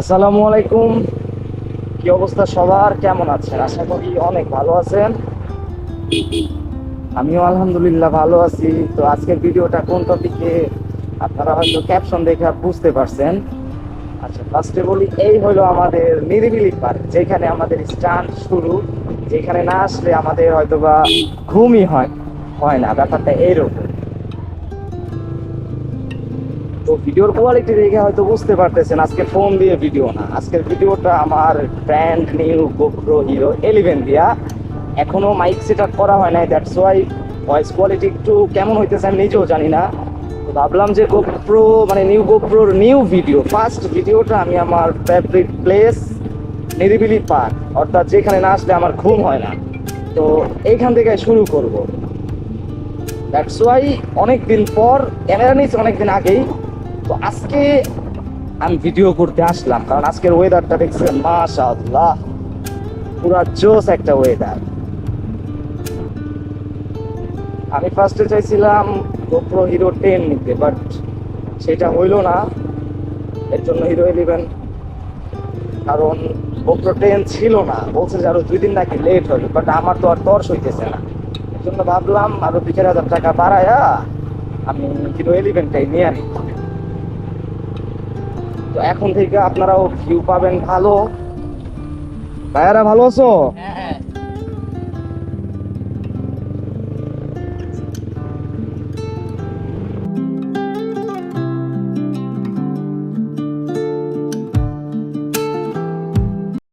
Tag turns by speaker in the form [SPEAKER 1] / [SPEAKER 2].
[SPEAKER 1] আসসালামু আলাইকুম। কি অবস্থা সবার? কেমন আছেন? আশা করি অনেক ভালো আছেন। আমিও আলহামদুলিল্লাহ ভালো আছি। তো আজকের ভিডিওটা কোন টপিকে আপনারা হয়তো ক্যাপশন দেখে বুঝতে পারছেন। আচ্ছা ফার্স্টে বলি, এই হলো আমাদের নিরিবিলি পার্ক, যেখানে আমাদের স্টান্ট শুরু। যেখানে না আসলে আমাদের হয়তো বা ঘুমই হয় হয় না। ব্যাপারটা এইরকম। তো ভিডিওর কোয়ালিটি দেখে হয়তো বুঝতে পারতেছেন, আজকে ফোন দিয়ে ভিডিও না। আজকের ভিডিওটা আমার brand new GoPro hero eleven দিয়া। এখনও মাইক সেট আপ করা হয় নাই দ্যাটস ওয়াই ভয়েস কোয়ালিটি একটু কেমন হইতেছে আমি নিজেও জানি না। তো ভাবলাম যে গোপ্রো মানে নিউ গোপ্রোর নিউ ভিডিও ফার্স্ট ভিডিওটা আমি আমার ফেভারিট প্লেস নিরিবিলি পার্ক অর্থাৎ যেখানে না আসলে আমার ঘুম হয় না। তো এইখান থেকে শুরু করব। দ্যাটস ওয়াই অনেক দিন পর, ক্যামেরা নিয়েছি অনেক দিন আগেই। তো আজকে আমি ভিডিও করতে আসলাম, কারণ আজকের ওয়েদারটা দেখছেন, মাশাআল্লাহ। পুরা জোস একটা ওয়েদার আমি ফার্স্টে চাইছিলাম গোপ্রো হিরো টেন নিতে বাট সেটা হইল না। এর জন্য হিরো ইলেভেন কারণ গোপ্রো টেন ছিল না। বলছে যে আরও দুই দিন নাকি লেট হবে বাট আমার তো আর তর্স হইতেছে না। এর জন্য ভাবলাম, আরও দুই চার হাজার টাকা বাড়ায়া আমি হিরো ইলেভেনটাই নিয়ে আনি। তো এখন থেকে আপনারাও ভিউ পাবেন ভালো। ভাইয়ারা ভালো আছো?
[SPEAKER 2] হ্যাঁ হ্যাঁ।